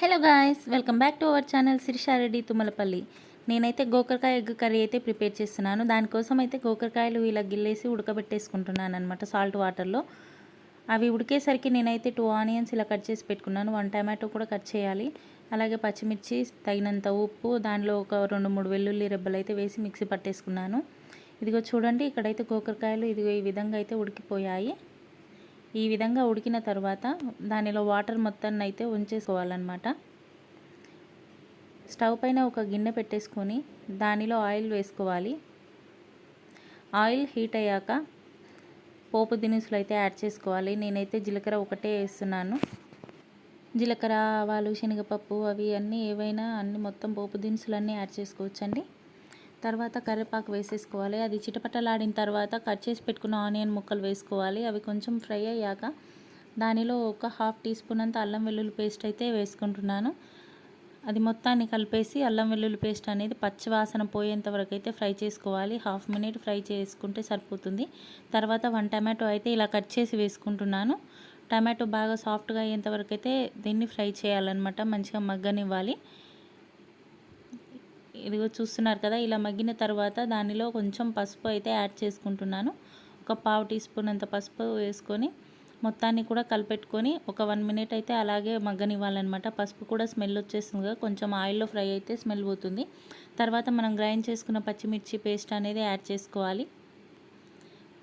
Hello guys welcome back to our channel Sirisha Reddy Thummalapalli నేనైతే గోకరకాయ egg curry అయితే prepare చేస్తున్నాను. దానికోసం అయితే గోకరకాయలు ఇలా గిల్లేసి ఉడకబెట్టేసుకుంటున్నాను అనమాట సాల్ట్ వాటర్లో అవి ఉడికేసరికి నేనైతే టూ ఆనియన్స్ ఇలా కట్ చేసి పెట్టుకున్నాను. వన్ టమాటో కూడా కట్ చేయాలి. అలాగే పచ్చిమిర్చి తగినంత ఉప్పు దానిలో ఒక రెండు మూడు వెల్లుల్లి రెబ్బలు అయితే వేసి మిక్సీ పట్టేసుకున్నాను. ఇదిగో చూడండి ఇక్కడైతే గోకరకాయలు ఇదిగో ఈ విధంగా అయితే ఉడికిపోయాయి. ఈ విధంగా ఉడికిన తర్వాత దానిలో వాటర్ మొత్తాన్ని అయితే ఉంచేసుకోవాలన్నమాట. స్టవ్ పైన ఒక గిన్నె పెట్టేసుకొని దానిలో ఆయిల్ వేసుకోవాలి. ఆయిల్ హీట్ అయ్యాక పోపు దినుసులు అయితే యాడ్ చేసుకోవాలి. నేనైతే జీలకర్ర ఒకటే వేస్తున్నాను. జీలకర్ర ఆవాలు శనగపప్పు అవి అన్నీ ఏవైనా అన్ని మొత్తం పోపు దినుసులన్నీ యాడ్ చేసుకోవచ్చండి. తర్వాత కరివేపాకు వేసేసుకోవాలి. అది చిటపటలాడిన తర్వాత కట్ చేసి పెట్టుకున్న ఆనియన్ ముక్కలు వేసుకోవాలి. అవి కొంచెం ఫ్రై అయ్యాక దానిలో ఒక హాఫ్ టీ స్పూన్ అంత అల్లం వెల్లుల్లి పేస్ట్ అయితే వేసుకుంటున్నాను. అది మొత్తాన్ని కలిపేసి అల్లం వెల్లుల్లి పేస్ట్ అనేది పచ్చివాసన పోయేంత వరకు అయితే ఫ్రై చేసుకోవాలి. హాఫ్ మినిట్ ఫ్రై చేసుకుంటే సరిపోతుంది. తర్వాత వన్ టమాటో అయితే ఇలా కట్ చేసి వేసుకుంటున్నాను. టమాటో బాగా సాఫ్ట్గా అయ్యేంత వరకు అయితే దీన్ని ఫ్రై చేయాలన్నమాట. మంచిగా మగ్గనివ్వాలి. ఇదిగో చూస్తున్నారు కదా ఇలా మగ్గిన తర్వాత దానిలో కొంచెం పసుపు అయితే యాడ్ చేసుకుంటున్నాను. ఒక పావు టీ స్పూన్ అంత పసుపు వేసుకొని మొత్తాన్ని కూడా కలిపెట్టుకొని ఒక వన్ మినిట్ అయితే అలాగే మగ్గనివ్వాలన్నమాట. పసుపు కూడా స్మెల్ వచ్చేస్తుంది కదా కొంచెం ఆయిల్లో ఫ్రై అయితే స్మెల్ పోతుంది. తర్వాత మనం గ్రైండ్ చేసుకున్న పచ్చిమిర్చి పేస్ట్ అనేది యాడ్ చేసుకోవాలి.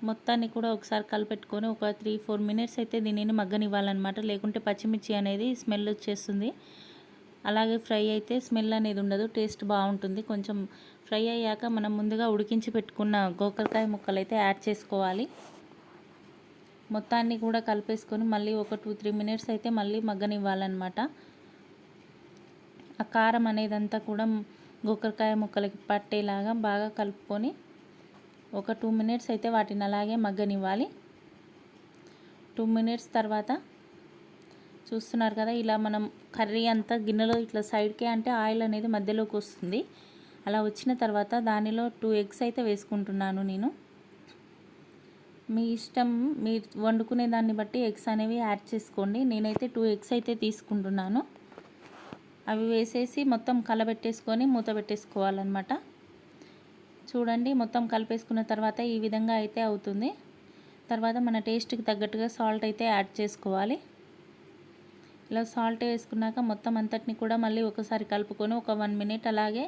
మొత్తాన్ని కూడా ఒకసారి కలిపెట్టుకొని ఒక త్రీ ఫోర్ మినిట్స్ అయితే దీనిని మగ్గనివ్వాలన్నమాట. లేకుంటే పచ్చిమిర్చి అనేది స్మెల్ వచ్చేస్తుంది. అలాగే ఫ్రై అయితే స్మెల్ అనేది ఉండదు టేస్ట్ బాగుంటుంది. కొంచెం ఫ్రై అయ్యాక మనం ముందుగా ఉడికించి పెట్టుకున్న గోకరకాయ ముక్కలు అయితే యాడ్ చేసుకోవాలి. మొత్తాన్ని కూడా కలిపేసుకొని మళ్ళీ ఒక టూ త్రీ మినిట్స్ అయితే మళ్ళీ మగ్గనివ్వాలన్నమాట. ఆ కారం అనేది అంతా కూడా గోకరకాయ ముక్కలకి పట్టేలాగా బాగా కలుపుకొని ఒక టూ మినిట్స్ అయితే వాటిని అలాగే మగ్గనివ్వాలి. టూ మినిట్స్ తర్వాత చూస్తున్నారు కదా ఇలా మనం కర్రీ అంతా గిన్నెలో ఇట్లా సైడ్కే అంటే ఆయిల్ అనేది మధ్యలోకి వస్తుంది. అలా వచ్చిన తర్వాత దానిలో టూ ఎగ్స్ అయితే వేసుకుంటున్నాను నేను. మీ ఇష్టం మీరు వండుకునే దాన్ని బట్టి ఎగ్స్ అనేవి యాడ్ చేసుకోండి. నేనైతే టూ ఎగ్స్ అయితే తీసుకుంటున్నాను. అవి వేసేసి మొత్తం కలబెట్టేసుకొని మూత పెట్టేసుకోవాలన్నమాట. చూడండి మొత్తం కలిపేసుకున్న తర్వాత ఈ విధంగా అయితే అవుతుంది. తర్వాత మన టేస్ట్కి తగ్గట్టుగా సాల్ట్ అయితే యాడ్ చేసుకోవాలి. ఇలా సాల్ట్ వేసుకున్నాక మొత్తం అంతటిని కూడా మళ్ళీ ఒకసారి కలుపుకొని ఒక వన్ మినిట్ అలాగే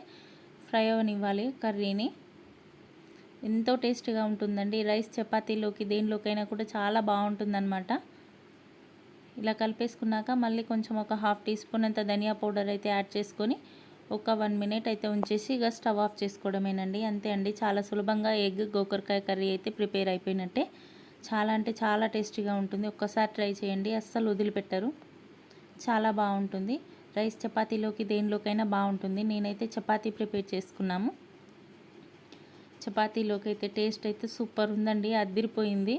ఫ్రై అవనివ్వాలి కర్రీని. ఎంతో టేస్ట్గా ఉంటుందండి. రైస్ చపాతీలోకి దేనిలోకైనా కూడా చాలా బాగుంటుందన్నమాట. ఇలా కలిపేసుకున్నాక మళ్ళీ కొంచెం ఒక హాఫ్ టీ స్పూన్ అంత ధనియా పౌడర్ అయితే యాడ్ చేసుకొని ఒక వన్ మినిట్ అయితే ఉంచేసి ఇక స్టవ్ ఆఫ్ చేసుకోవడమేనండి. అంతే అండి. చాలా సులభంగా ఎగ్ గోకరకాయ కర్రీ అయితే ప్రిపేర్ అయిపోయినట్టే. చాలా అంటే చాలా టేస్టీగా ఉంటుంది. ఒక్కసారి ట్రై చేయండి. అస్సలు వదిలిపెట్టరు. చాలా బాగుంటుంది. రైస్ చపాతీలోకి దేనిలోకైనా బాగుంటుంది. నేనైతే చపాతీ ప్రిపేర్ చేసుకున్నాము. చపాతీలోకి అయితే టేస్ట్ అయితే సూపర్ ఉందండి. అదిరిపోయింది.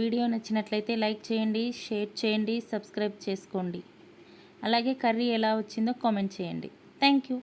వీడియో నచ్చినట్లయితే లైక్ చేయండి షేర్ చేయండి సబ్స్క్రైబ్ చేసుకోండి. అలాగే కర్రీ ఎలా వచ్చిందో కామెంట్ చేయండి. Thank you.